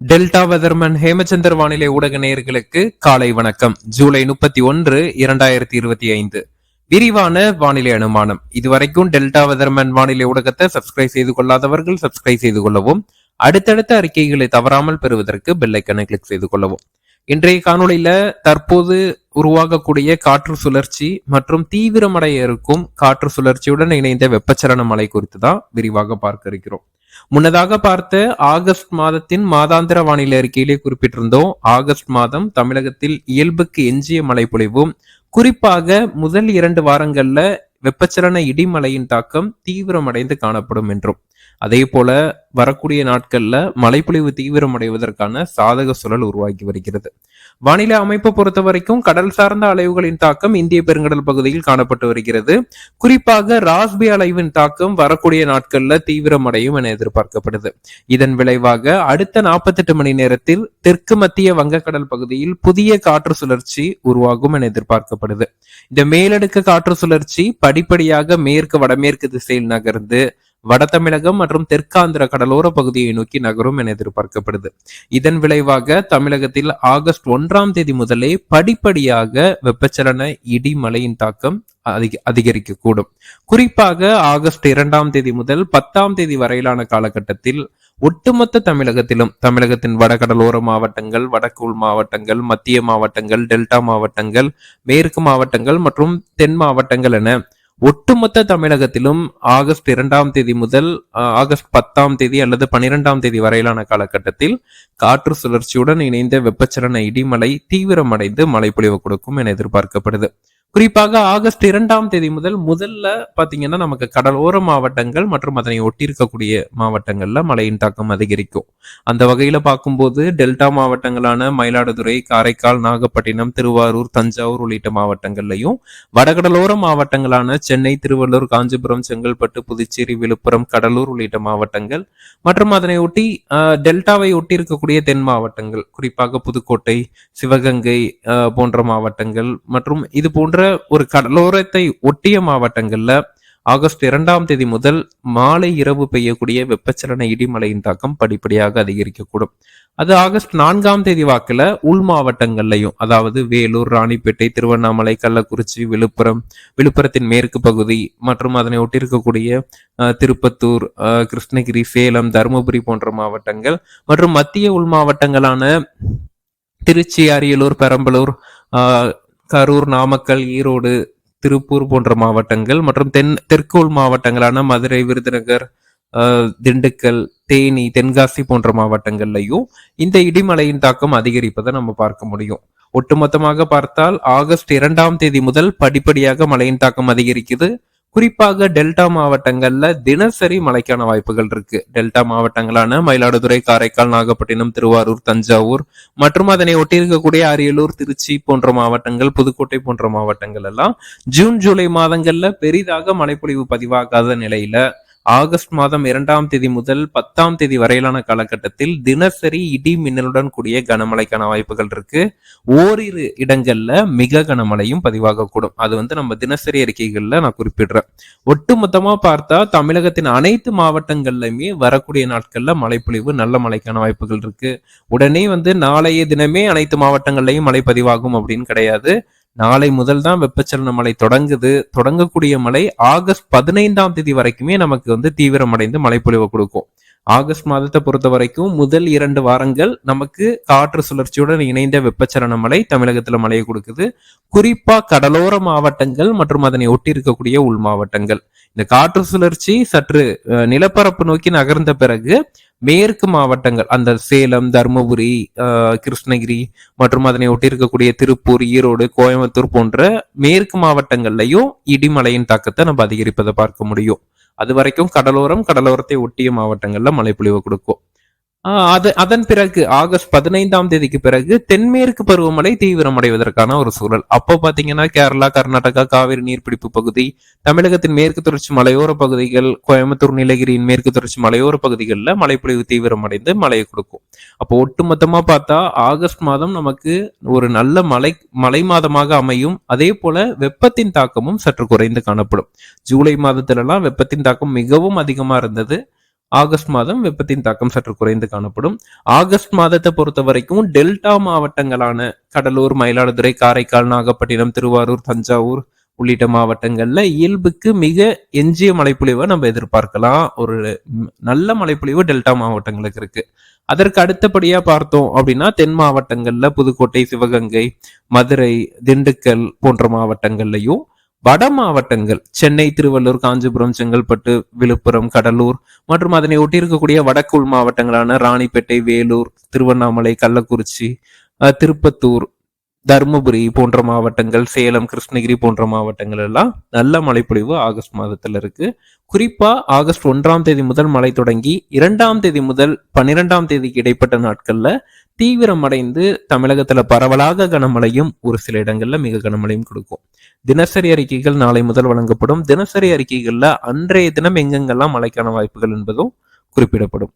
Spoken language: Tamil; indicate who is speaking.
Speaker 1: டெல்டா வெதர்மன் ஹேமச்சந்தர் வானிலை ஊடக நேயர்களுக்கு காலை வணக்கம். ஜூலை முப்பத்தி ஒன்று இரண்டாயிரத்தி இருபத்தி ஐந்து. விரிவான வானிலை அனுமானம். இதுவரைக்கும் டெல்டா வெதர்மன் வானிலை ஊடகத்தை சப்ஸ்கிரைப் செய்து கொள்ளாதவர்கள் சப்ஸ்கிரைப் செய்து கொள்ளவும் அடுத்தடுத்த அறிக்கைகளை தவறாமல் பெறுவதற்கு பெல்லைக்கனை கிளிக் செய்து கொள்ளவும். இன்றைய காணொளியில தற்போது உருவாகக்கூடிய காற்று சுழற்சி மற்றும் தீவிரமடைய இருக்கும் காற்று சுழற்சியுடன் இணைந்த வெப்பச்சலன மழை குறித்து தான் விரிவாக பார்க்க இருக்கிறோம். முன்னதாக பார்த்த ஆகஸ்ட் மாதத்தின் மாதாந்திர வானிலை அறிக்கையிலே குறிப்பிட்டிருந்தோம். ஆகஸ்ட் மாதம் தமிழகத்தில் இயல்புக்கு எஞ்சிய மழை பொழிவும் குறிப்பாக முதல் இரண்டு வாரங்கள்ல வெப்பச்சலன இடிமலையின் தாக்கம் தீவிரமடைந்து காணப்படும் என்றும். அதே போல வரக்கூடிய நாட்கள்ல மழைப்பொழிவு தீவிரமடைவதற்கான சாதக சூழல் உருவாகி வருகிறது. வானிலை அமைப்பை பொறுத்த வரைக்கும் கடல் சார்ந்த அலைவுகளின் தாக்கம் இந்திய பெருங்கடல் பகுதியில் காணப்பட்டு வருகிறது. குறிப்பாக ராஸ்பி அலைவின் தாக்கம் வரக்கூடிய நாட்கள்ல தீவிரமடையும் என எதிர்பார்க்கப்படுது. இதன் விளைவாக அடுத்த நாற்பத்தெட்டு மணி நேரத்தில் தெற்கு மத்திய வங்கக்கடல் பகுதியில் புதிய காற்று சுழற்சி உருவாகும் என எதிர்பார்க்கப்படுது. இந்த மேலடுக்கு காற்று சுழற்சி படிப்படியாக மேற்கு வடமேற்கு திசையில் நகர்ந்து வட தமிழகம் மற்றும் தெற்காந்திர கடலோர பகுதியை நோக்கி நகரும் என எதிர்பார்க்கப்படுது. இதன் விளைவாக தமிழகத்தில் ஆகஸ்ட் ஒன்றாம் தேதி முதலே படிப்படியாக வெப்பச்சலன இடி மழையின் தாக்கம் அதிக அதிகரிக்கக்கூடும். குறிப்பாக ஆகஸ்ட் இரண்டாம் தேதி முதல் பத்தாம் தேதி வரையிலான காலகட்டத்தில் ஒட்டுமொத்த தமிழகத்திலும் தமிழகத்தின் வடகடலோர மாவட்டங்கள் வடக்கு உள் மாவட்டங்கள் மத்திய மாவட்டங்கள் டெல்டா மாவட்டங்கள் மேற்கு மாவட்டங்கள் மற்றும் தென் மாவட்டங்கள் என ஒட்டுமொத்த தமிழகத்திலும் ஆகஸ்ட் இரண்டாம் தேதி முதல் ஆகஸ்ட் பத்தாம் தேதி அல்லது பனிரெண்டாம் தேதி வரையிலான காலகட்டத்தில் காற்று சுழற்சியுடன் இணைந்த வெப்பச்சலன இடிமலை தீவிரமடைந்து மழை பொழிவு கொடுக்கும் என எதிர்பார்க்கப்படுது. குறிப்பாக ஆகஸ்ட் இரண்டாம் தேதி முதல் முதல்ல பாத்தீங்கன்னா நமக்கு கடலோர மாவட்டங்கள் மற்றும் அதனை ஒட்டி இருக்கக்கூடிய மாவட்டங்கள்ல மழையின் தாக்கம் அதிகரிக்கும். அந்த வகையில பார்க்கும்போது டெல்டா மாவட்டங்களான மயிலாடுதுறை காரைக்கால் நாகப்பட்டினம் திருவாரூர் தஞ்சாவூர் உள்ளிட்ட மாவட்டங்கள்லையும் வடகடலோர மாவட்டங்களான சென்னை திருவள்ளூர் காஞ்சிபுரம் செங்கல்பட்டு புதுச்சேரி விழுப்புரம் கடலூர் உள்ளிட்ட மாவட்டங்கள். மற்றும் அதனை ஒட்டி டெல்டாவை ஒட்டி இருக்கக்கூடிய தென் மாவட்டங்கள் குறிப்பாக புதுக்கோட்டை சிவகங்கை போன்ற மாவட்டங்கள். மற்றும் இது போன்ற ஒரு கடலோரத்தை ஒட்டிய மாவட்டங்கள்ல ஆகஸ்ட் இரண்டாம் தேதி முதல் மாலை இரவு பெய்யக்கூடிய வெப்பச்சலன இடிமலையின் தாக்கம் படிப்படியாக அதிகரிக்கக்கூடும். அது ஆகஸ்ட் நான்காம் தேதி வாக்கில் உள் மாவட்டங்கள்லையும் அதாவது வேலூர் ராணிப்பேட்டை திருவண்ணாமலை கள்ளக்குறிச்சி விழுப்புரம் விழுப்புரத்தின் மேற்கு பகுதி மற்றும் அதனை ஒட்டியிருக்கக்கூடிய திருப்பத்தூர் கிருஷ்ணகிரி சேலம் தருமபுரி போன்ற மாவட்டங்கள் மற்றும் மத்திய உள் மாவட்டங்களான திருச்சி அரியலூர் பெரம்பலூர் கரூர் நாமக்கல் ஈரோடு திருப்பூர் போன்ற மாவட்டங்கள் மற்றும் தென் தெற்கோள் மாவட்டங்களான மதுரை விருதுநகர் திண்டுக்கல் தேனி தென்காசி போன்ற மாவட்டங்கள்லையும் இந்த இடிமலையின் தாக்கம் அதிகரிப்பதை நம்ம பார்க்க முடியும். ஒட்டுமொத்தமாக பார்த்தால் ஆகஸ்ட் இரண்டாம் தேதி முதல் படிப்படியாக மழையின் தாக்கம் அதிகரிக்குது. குறிப்பாக டெல்டா மாவட்டங்கள்ல தினசரி மழைக்கான வாய்ப்புகள் இருக்கு. டெல்டா மாவட்டங்களான மயிலாடுதுறை காரைக்கால் நாகப்பட்டினம் திருவாரூர் தஞ்சாவூர் மற்றும் அதனை ஒட்டியிருக்கக்கூடிய அரியலூர் திருச்சி போன்ற மாவட்டங்கள் புதுக்கோட்டை போன்ற மாவட்டங்கள் எல்லாம் ஜூன் ஜூலை மாதங்கள்ல பெரிதாக மழைப்பொழிவு பதிவாகாத நிலையில ஆகஸ்ட் மாதம் இரண்டாம் தேதி முதல் பத்தாம் தேதி வரையிலான காலகட்டத்தில் தினசரி இடி மின்னலுடன் கூடிய கனமழைக்கான வாய்ப்புகள் இருக்கு. ஓரிரு இடங்கள்ல மிக கனமழையும் பதிவாகக்கூடும் அது வந்து நம்ம தினசரி அறிக்கைகள்ல நான் குறிப்பிடுறேன். ஒட்டுமொத்தமா பார்த்தா தமிழகத்தின் அனைத்து மாவட்டங்கள்லயுமே வரக்கூடிய நாட்கள்ல மழைப்பொழிவு நல்ல மழைக்கான வாய்ப்புகள் இருக்கு. உடனே வந்து நாளைய தினமே அனைத்து மாவட்டங்கள்லயும் மழை பதிவாகும் அப்படின்னு கிடையாது. நாளை முதல் தான் வெப்பச்சலன மழை தொடங்குது. தொடங்கக்கூடிய மழை ஆகஸ்ட் பதினைந்தாம் தேதி வரைக்குமே நமக்கு வந்து தீவிரமடைந்து மழைப்பொழிவை கொடுக்கும். ஆகஸ்ட் மாதத்தை பொறுத்த வரைக்கும் முதல் இரண்டு வாரங்கள் நமக்கு காற்று சுழற்சியுடன் இணைந்த வெப்பச்சலன மழை தமிழகத்துல மழையை கொடுக்குது. குறிப்பா கடலோர மாவட்டங்கள் மற்றும் அதனை ஒட்டி இருக்கக்கூடிய உள் மாவட்டங்கள். இந்த காற்று சுழற்சி சற்று நிலப்பரப்பு நோக்கி நகர்ந்த பிறகு மேற்கு மாவட்டங்கள் அந்த சேலம் தருமபுரி கிருஷ்ணகிரி மற்றும் அதனை ஒட்டி இருக்கக்கூடிய திருப்பூர் ஈரோடு கோயம்புத்தூர் போன்ற மேற்கு மாவட்டங்கள்லையும் இடிமலையின் தாக்கத்தை நம்ம அதிகரிப்பதை பார்க்க முடியும். அது வரைக்கும் கடலோரம் கடலோரத்தை ஒட்டிய மாவட்டங்களில் மழை பொழிவு கொடுக்கும். அது அதன் பிறகு ஆகஸ்ட் பதினைந்தாம் தேதிக்கு பிறகு தென்மேற்கு பருவமழை தீவிரமடைவதற்கான ஒரு சூழல். அப்போ பாத்தீங்கன்னா கேரளா கர்நாடகா காவிரி நீர்பிடிப்பு பகுதி தமிழகத்தின் மேற்கு தொடர்ச்சி மலையோர பகுதிகள் கோயம்புத்தூர் நீலகிரியின் மேற்கு தொடர்ச்சி மலையோர பகுதிகளில் மழைப்பொழிவு தீவிரமடைந்து மழையை கொடுக்கும். அப்போ ஒட்டுமொத்தமா பார்த்தா ஆகஸ்ட் மாதம் நமக்கு ஒரு நல்ல மழை மழை மாதமாக அமையும். அதே போல வெப்பத்தின் தாக்கமும் சற்று குறைந்து காணப்படும். ஜூலை மாதத்துலலாம் வெப்பத்தின் தாக்கம் மிகவும் அதிகமா இருந்தது. ஆகஸ்ட் மாதம் வெப்பத்தின் தாக்கம் சற்று குறைந்து காணப்படும். ஆகஸ்ட் மாதத்தை பொறுத்த வரைக்கும் டெல்டா மாவட்டங்களான கடலூர் மயிலாடுதுறை காரைக்கால் நாகப்பட்டினம் திருவாரூர் தஞ்சாவூர் உள்ளிட்ட மாவட்டங்கள்ல இயல்புக்கு மிக எஞ்சிய மழைப்பொழிவை நம்ம எதிர்பார்க்கலாம். ஒரு நல்ல மழைப்பொழிவு டெல்டா மாவட்டங்களுக்கு இருக்கு. அதற்கு அடுத்தபடியா பார்த்தோம் அப்படின்னா தென் மாவட்டங்கள்ல புதுக்கோட்டை சிவகங்கை மதுரை திண்டுக்கல் போன்ற மாவட்டங்கள்லயும் வட மாவட்டங்கள் சென்னை திருவள்ளூர் காஞ்சிபுரம் செங்கல்பட்டு விழுப்புரம் கடலூர் மற்றும் அதனை ஒட்டி இருக்கக்கூடிய வடக்குள் மாவட்டங்களான ராணிப்பேட்டை வேலூர் திருவண்ணாமலை கள்ளக்குறிச்சி திருப்பத்தூர் தருமபுரி போன்ற மாவட்டங்கள் சேலம் கிருஷ்ணகிரி போன்ற மாவட்டங்கள் எல்லாம் நல்ல மழைப்பொழிவு ஆகஸ்ட் மாதத்துல இருக்கு. குறிப்பா ஆகஸ்ட் ஒன்றாம் தேதி முதல் மழை தொடங்கி இரண்டாம் தேதி முதல் பன்னிரெண்டாம் தேதிக்கு இடைப்பட்ட நாட்கள்ல தீவிரமடைந்து தமிழகத்துல பரவலாக கனமழையும் ஒரு சில இடங்கள்ல மிக கனமழையும் கொடுக்கும். தினசரி அறிக்கைகள் நாளை முதல் வழங்கப்படும். தினசரி அறிக்கைகள்ல அன்றைய தினம் எங்கெங்கெல்லாம் மழைக்கான வாய்ப்புகள் என்பதும் குறிப்பிடப்படும்.